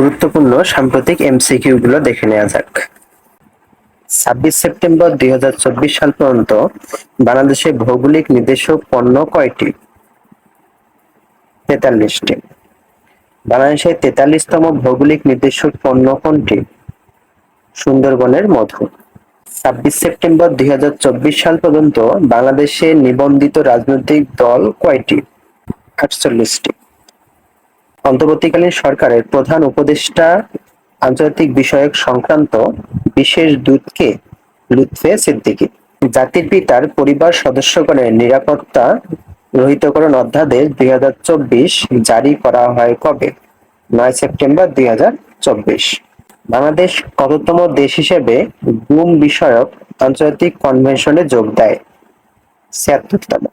গুরুত্বপূর্ণ সাম্প্রতিক এমসিকিউ গুলো দেখে নেওয়া যাক। ছাব্বিশ সেপ্টেম্বর দুই হাজার চব্বিশ সাল পর্যন্ত বাংলাদেশে ভৌগোলিক নির্দেশক পণ্য কয়টি? তেতাল্লিশটি। বাংলাদেশের তেতাল্লিশতম ভৌগোলিক নির্দেশক পণ্য কোনটি? সুন্দরবনের মধু। ছাব্বিশ সেপ্টেম্বর দুই হাজার চব্বিশ সাল পর্যন্ত বাংলাদেশে নিবন্ধিত রাজনৈতিক দল কয়টি? আটচল্লিশটি। অন্তর্বর্তীকালীন সরকারের প্রধান উপদেষ্টা আন্তর্জাতিক বিষয়ক সংক্রান্ত বিশেষ দূতকে লুৎফে সিদ্দিকী। জাতির পিতার পরিবার সদস্যগণের নিরাপত্তা রহিতকরণ অধ্যাদেশ দুই হাজার চব্বিশ জারি করা হয় কবে? নয় সেপ্টেম্বর দুই হাজার চব্বিশ। বাংলাদেশ কততম দেশ হিসেবে গুম বিষয়ক আন্তর্জাতিক কনভেনশনে যোগ দেয়? ছিয়াত্তরতম।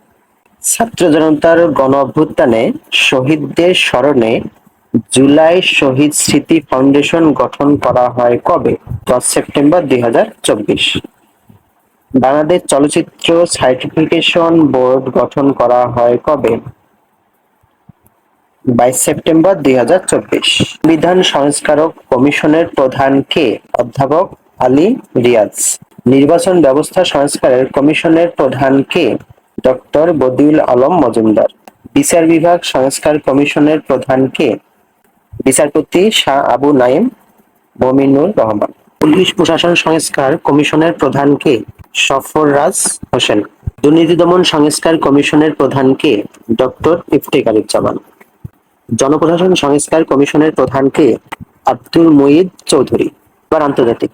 ছাত্র জনতার গণ অভ্যুত্থানে শহীদদের স্মরণে জুলাই শহীদ স্মৃতি ফাউন্ডেশন গঠন করা হয় কবে? দশ সেপ্টেম্বর দুই হাজার চব্বিশ। বাংলাদেশ চলচ্চিত্র সার্টিফিকেশন বোর্ড গঠন করা হয় কবে? বাইশ সেপ্টেম্বর দুই সংবিধান সংস্কারক কমিশনের প্রধান কে? অধ্যাপক আলী রিয়াজ। নির্বাচন ব্যবস্থা সংস্কারের কমিশনের প্রধান কে? ডক্টর বদিউল আলম মজুমদার, বিচার বিভাগ সংস্কার কমিশনের প্রধান কে বিচারপতি শাহ আবু নাইম মমিনুর রহমান, পুলিশ প্রশাসন সংস্কার কমিশনের প্রধান কে সফররাজ হোসেন, দুর্নীতি দমন সংস্কার কমিশনের প্রধান কে ডক্টর ইফতেখারুজ্জামান জনপ্রশাসন সংস্কার কমিশনের প্রধান কে আব্দুল মুঈদ চৌধুরী। এবার আন্তর্জাতিক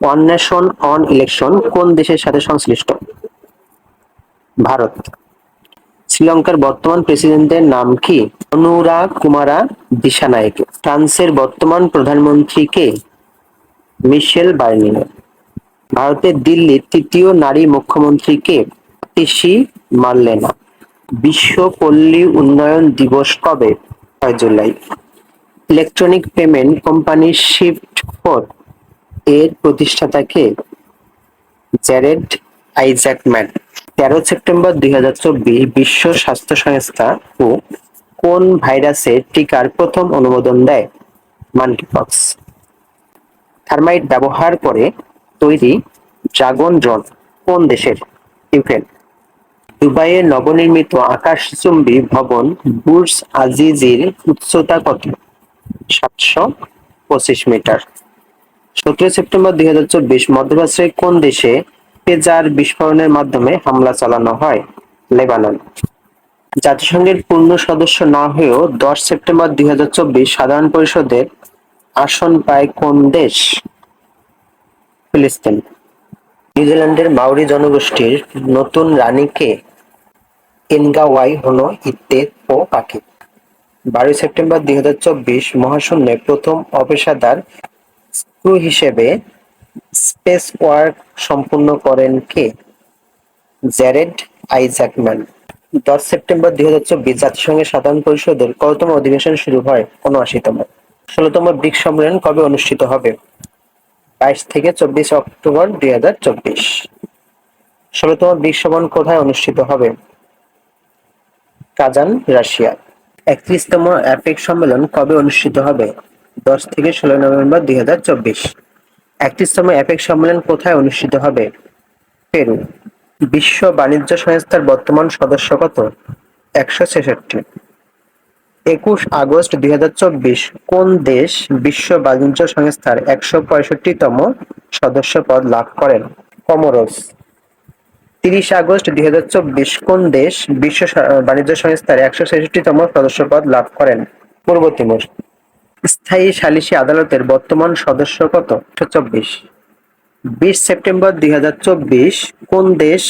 ওয়ান নেশন অন ইলেকশন কোন দেশের সাথে সংশ্লিষ্ট? ভারত। শ্রীলঙ্কার বর্তমান প্রেসিডেন্টের নাম কি? অনুরা কুমারা দিশানায়ক। ফ্রান্সের বর্তমান প্রধানমন্ত্রী কে? মিশেল বার্নিয়ার ভারতের দিল্লির তৃতীয় নারী মুখ্যমন্ত্রী কে? তিসি মার্লেনা। বিশ্ব পল্লী উন্নয়ন দিবস কবে? ছয় July. Electronic payment company shift four এর প্রতিষ্ঠাতা কে? জ্যারেড আইজ্যাকম্যান তেরো সেপ্টেম্বর দুই বিশ্ব স্বাস্থ্য সংস্থা ও কোন ভাইরাসের টিকার প্রথম অনুমোদন দেয়? মাল্টিপক্স থার্মাইট ব্যবহার করে তৈরি ড্রাগন ড্রোন কোন দেশের? ইউক্রেন। দুবাইয়ের নবনির্মিত আকাশচুম্বী ভবন বুর্জ আজিজির উচ্চতা কত? সাতশো পঁচিশ মিটার। সতেরো সেপ্টেম্বর দুই হাজার চব্বিশ মধ্যপ্রাচ্যের কোন দেশে পেজার বিস্ফোরণের মাধ্যমে হামলা চালানো হয় লেবানন। জাতিসংঘের পূর্ণ সদস্য না হয়েও দশ সেপ্টেম্বর দুই হাজার চব্বিশ সাধারণ পরিষদের আসন পায় কোন দেশ? ফিলিস্তিন। নিউজিল্যান্ডের মাউরি জনগোষ্ঠীর নতুন রানীকে এনগাওয়াই হলো ইত্তে ও পাখি। বারোই সেপ্টেম্বর দুই হাজার চব্বিশ মহাশূন্যে প্রথম অপেশাদার ক্রু হিসেবে স্পেস ওয়ার্ক সম্পূর্ণ করেন কে? জ্যারেড আইজ্যাকম্যান। দশ সেপ্টেম্বর দুই হাজার চব্বিশ জাতিসংঘের সাধারণ পরিষদের কততম অধিবেশন শুরু হয় উনআশিতম। ষোলতম ব্রিক্স সম্মেলন কবে অনুষ্ঠিত হবে? বাইশ থেকে চব্বিশ অক্টোবর দুই হাজার চব্বিশ। ষোলতম ব্রিক্স সম্মেলন কোথায় অনুষ্ঠিত হবে? Kazan, Russia. একত্রিশতম অ্যাপেক সম্মেলন কবে অনুষ্ঠিত হবে? দশ থেকে ষোলো নভেম্বর দুই হাজার চব্বিশ। একত্রিশতম অ্যাপেক সম্মেলন কোথায় অনুষ্ঠিত হবে? পেরু। বিশ্ব বাণিজ্য সংস্থার বর্তমান সদস্য কত? একশো ছেষট্টি। একুশ আগস্ট দুই হাজার চব্বিশ, কোন দেশ বিশ্ব বাণিজ্য সংস্থার একশো পঁয়ষট্টিতম সদস্য পদ লাভ করেন? কমোরস। তিরিশ আগস্ট দুই হাজার চব্বিশ, কোন দেশ বিশ্ব বাণিজ্য সংস্থার একশো ছেষট্টিতম সদস্য পদ লাভ করেন? পূর্ব তিমুর। স্থায়ী সালিসি আদালতের বর্তমান সদস্য কত? চব্বিশ। বিশ সেপ্টেম্বর দুই হাজার চব্বিশ কোন দেশ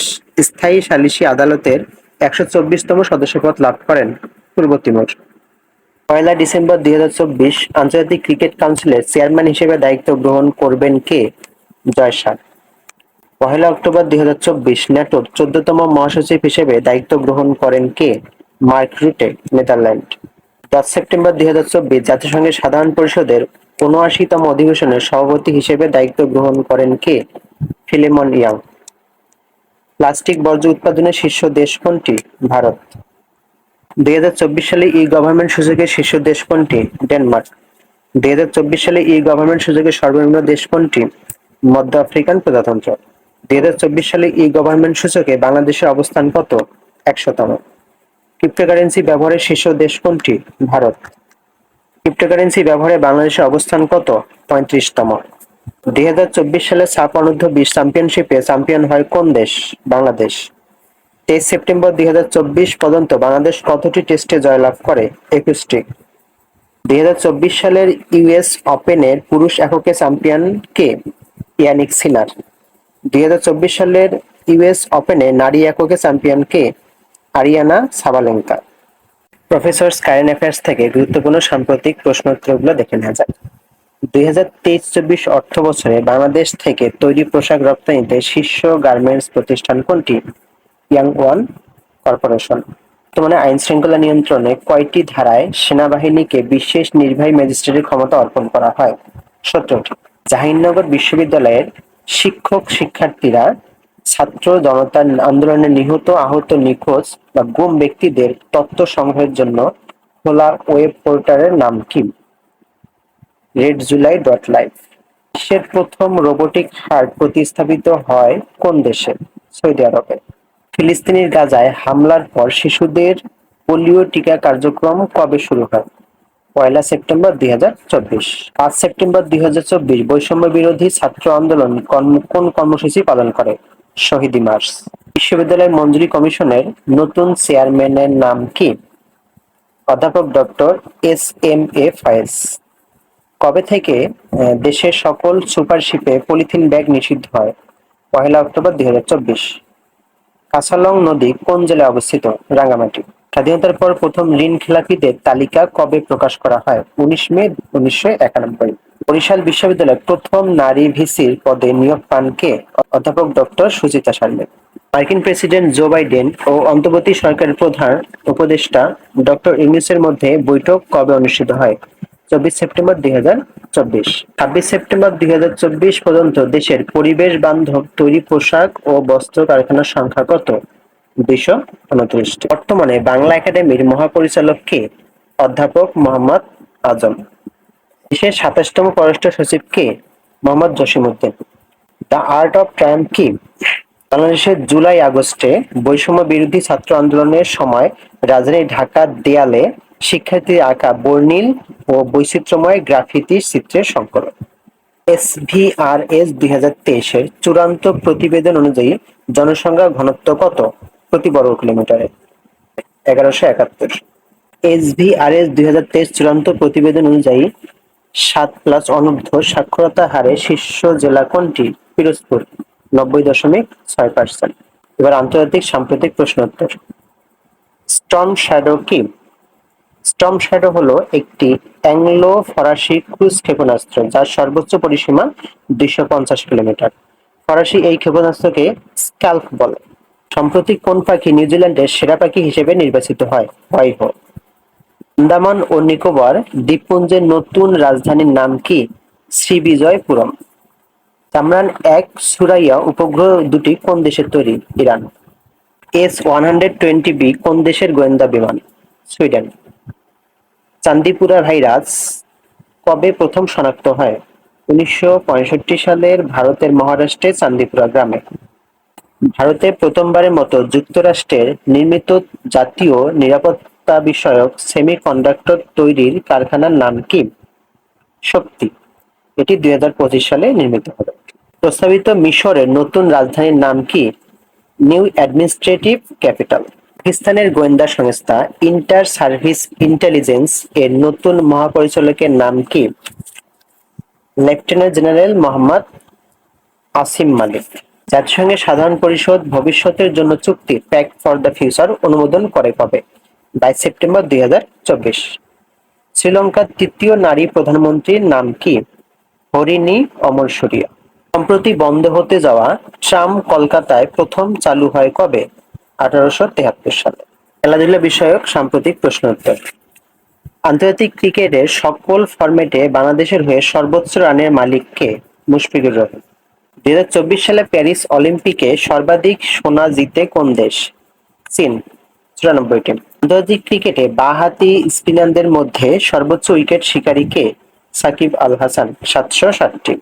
স্থায়ী সালিসি আদালতের একশো চব্বিশতম সদস্যপদ লাভ করেন? পূর্ব তিমুর। পয়লা ডিসেম্বর দুই হাজার চব্বিশ আন্তর্জাতিক ক্রিকেট কাউন্সিলের চেয়ারম্যান হিসেবে দায়িত্ব গ্রহণ করবেন কে? জয় শাহ পহেলা অক্টোবর দুই হাজার চব্বিশ ন্যাটোর চোদ্দতম মহাসচিব হিসেবে দায়িত্ব গ্রহণ করেন কে? Mark Rutte, Netherland. দশ সেপ্টেম্বর দুই হাজার চব্বিশ জাতিসংঘের সাধারণ পরিষদের উনআশিতম অধিবেশনের সভাপতি হিসেবে দায়িত্ব গ্রহণ করেন কে? Philemon young. প্লাস্টিক বর্জ্য উৎপাদনের শীর্ষ দেশ কোনটি? ভারত। দুই হাজার চব্বিশ সালে ই গভর্নমেন্ট সূচকের শীর্ষ দেশ কোনটি? ডেনমার্ক। দুই হাজার চব্বিশ সালে ই গভর্নমেন্ট সুযোগে সর্বনিম্ন দেশ কোনটি? মধ্য আফ্রিকান প্রজাতন্ত্র। দুই হাজার চব্বিশ সালে ই গভর্নমেন্ট সূচকে বাংলাদেশের অবস্থান কত? একশোতম। ক্রিপ্টোকারেন্সি ব্যবহারের শীর্ষ দেশ কোনটি? ভারত। ক্রিপ্টোকারেন্সি ব্যবহারে বাংলাদেশের অবস্থান কত? পঁয়ত্রিশতম। দুই হাজার চব্বিশ সালে সাফ অনূর্ধ্ব বিশ চ্যাম্পিয়নশিপে চ্যাম্পিয়ন হয় কোন দেশ? বাংলাদেশ। তেইশ সেপ্টেম্বর দুই হাজার চব্বিশ পর্যন্ত বাংলাদেশ কতটি টেস্টে জয়লাভ করে? একুশটি। দুই হাজার চব্বিশ সালের ইউএস ওপেনের পুরুষ এককে চ্যাম্পিয়ন কে? ইয়ানিক সিনার দুই হাজার চব্বিশ সালের ইউএস ওপেনে নারী এককে চ্যাম্পিয়ন কে? Aryna Sabalenka. Professor's current affairs থেকে গুরুত্বপূর্ণ সাম্প্রতিক প্রশ্নোত্তরগুলো দেখে নেওয়া যাক। দুই হাজার তেইশ চব্বিশ অর্থ বছরে বাংলাদেশ থেকে তৈরি পোশাক রপ্তানিতে শীর্ষ গার্মেন্টস প্রতিষ্ঠান কোনটি? ইয়াং ওয়ান কর্পোরেশন। বর্তমানে আইন শৃঙ্খলা নিয়ন্ত্রণে কয়টি ধারায় সেনাবাহিনীকে বিশেষ নির্বাহী ম্যাজিস্ট্রেটের ক্ষমতা অর্পণ করা হয়? সতেরোটি। জাহাঙ্গীরনগর বিশ্ববিদ্যালয়ের শিক্ষক শিক্ষার্থীরা ছাত্র জনতার আন্দোলনে নিহত, আহত, নিখোঁজ বা গুম ব্যক্তিদের তথ্য সংগ্রহের জন্য খোলা ওয়েব পোর্টালের নাম কি? Red July dot live. বিশ্বের প্রথম রোবোটিক হার্ট প্রতিস্থাপিত হয় কোন দেশে? সৌদি আরবে। ফিলিস্তিনের গাজায় হামলার পর শিশুদের পোলিও টিকা কার্যক্রম কবে শুরু হয়? পয়লা সেপ্টেম্বর দুই হাজার চব্বিশ। পাঁচ সেপ্টেম্বর দুই হাজার চব্বিশ বৈষম্য বিরোধী ছাত্র আন্দোলন কোন কর্মসূচি পালন করে? শহীদি মার্চ বিশ্ববিদ্যালয় মঞ্জুরি কমিশনের নতুন চেয়ারম্যানের নাম কি? অধ্যাপক doctor S M A Faiz. কবে থেকে দেশের সকল সুপারশিপে পলিথিন ব্যাগ নিষিদ্ধ হয়? পহেলা অক্টোবর দুই হাজার চব্বিশ। কাঁচালং নদী কোন জেলায় অবস্থিত? রাঙ্গামাটি। স্বাধীনতার পর প্রথম ঋণ খেলাপিদের তালিকা কবে প্রকাশ করা হয়? উনিশ মে, উনিশশো একানব্বই। বরিশাল বিশ্ববিদ্যালয়ের প্রথম নারী ভিসির পদে নিয়োগ পান কে অধ্যাপক ডক্টর সুচিতা শারমিন মার্কিন প্রেসিডেন্ট জো বাইডেন ও অন্তর্বর্তী সরকারের প্রধান উপদেষ্টা ডক্টর ইংলিশের মধ্যে বৈঠক কবে অনুষ্ঠিত হয়? চব্বিশ সেপ্টেম্বর দুই হাজার চব্বিশ। ছাব্বিশ সেপ্টেম্বর দুই হাজার চব্বিশ পর্যন্ত দেশের পরিবেশ বান্ধব তৈরি পোশাক ও বস্ত্র কারখানার সংখ্যা কত? দুইশো উনত্রিশটি। বর্তমানে বাংলা একাডেমির মহাপরিচালক কে? অধ্যাপক মোহাম্মদ আজম। দেশের সাতাশতম পররাষ্ট্র সচিব কে? Mohammad Jasimuddin. The art of triumph কি? বাংলাদেশের জুলাই আগস্টে বৈষম্য বিরোধী ছাত্র আন্দোলনের সময় রাজধানী ঢাকার দেয়ালে শিক্ষার্থীর আঁকা বর্ণিল ও বৈচিত্র্যময় গ্রাফিতি চিত্রের সংকলন। এসভিআরএস দুই হাজার তেইশের চূড়ান্ত প্রতিবেদন অনুযায়ী জনসংখ্যা ঘনত্ব কত? প্রতি বর্গ কিলোমিটারে। এগারোশো একাত্তর। এসভিআরএস দুই হাজার তেইশ চূড়ান্ত প্রতিবেদন অনুযায়ী সাত প্লাস অনূর্ধ্ব সাক্ষরতা হারে শীর্ষ জেলা কোনটি? পিরোজপুর, নব্বই দশমিক ছয় পার্সেন্ট এবার আন্তর্জাতিক সাম্প্রতিক প্রশ্নোত্তর স্টর্ম শ্যাডো কি? স্টর্ম শ্যাডো হলো একটি অ্যাংলো ফরাসি ক্রুজ ক্ষেপণাস্ত্র যার সর্বোচ্চ পরিসীমা দুইশো পঞ্চাশ কিলোমিটার। ফরাসি এই ক্ষেপণাস্ত্রকে স্ক্যাল্প বলে। সম্প্রতি কোন পাখি নিউজিল্যান্ডের সেরা পাখি হিসেবে নির্বাচিত হয়? হোয়াইহো আন্দামান ও নিকোবর দ্বীপপুঞ্জের নতুন রাজধানীর নাম কি? শ্রীবিজয়পুরম। চামরান এক সুরাইয়া উপগ্রহ দুটি কোন দেশের তৈরি? Iran. S one hundred twenty B কোন দেশের গোয়েন্দা বিমান? সুইডেন। চান্দিপুরা ভাইরাস কবে প্রথম শনাক্ত হয়? উনিশশো পঁয়ষট্টি সালের ভারতের মহারাষ্ট্রে চান্দিপুরা গ্রামে। ভারতে প্রথমবারের মতো যুক্তরাষ্ট্রের নির্মিত জাতীয় নিরাপত্তা বিষয়ক সেমিকন্ডাক্টর তৈরির কারখানার নাম কি? শক্তি। এটি দুই হাজার পঁচিশ সালে নির্মিত হবে প্রস্তাবিত মিশরের নতুন রাজধানীর নাম কি? New Administrative Capital. পাকিস্তানের গোয়েন্দা সংস্থা ইন্টার সার্ভিস ইন্টেলিজেন্স এর নতুন মহাপরিচালকের নাম কি? Lieutenant general Mohammad Asim Malik. জাতিসংঘের সাধারণ পরিষদ ভবিষ্যতের জন্য চুক্তি প্যাক ফর দ্য ফিউচার অনুমোদন করে কবে? বাইশ সেপ্টেম্বর দুই হাজার চব্বিশ। শ্রীলঙ্কার তৃতীয় নারী প্রধানমন্ত্রীর নাম কি? হরিণী অমরসুরিয়া সম্প্রতি বন্ধ হতে যাওয়া ট্রাম কলকাতায় প্রথম চালু হয় কবে? আঠারোশো তেহাত্তর সালে। খেলাধুলা বিষয়ক সাম্প্রতিক প্রশ্ন উত্তর। আন্তর্জাতিক ক্রিকেটের সকল ফরম্যাটে বাংলাদেশের হয়ে সর্বোচ্চ রানের মালিক কে? মুশফিকুর রহিম। দুই হাজার চব্বিশ সালে প্যারিস অলিম্পিকে সর্বাধিক সোনা জিতে কোন দেশ? চীন। চুরানব্বইটি। আন্তর্জাতিক ক্রিকেটে বাঁহাতি স্পিনারদের মধ্যে সর্বোচ্চ উইকেট শিকারী কে? সাকিব আল হাসান সাতশো ষাটটি।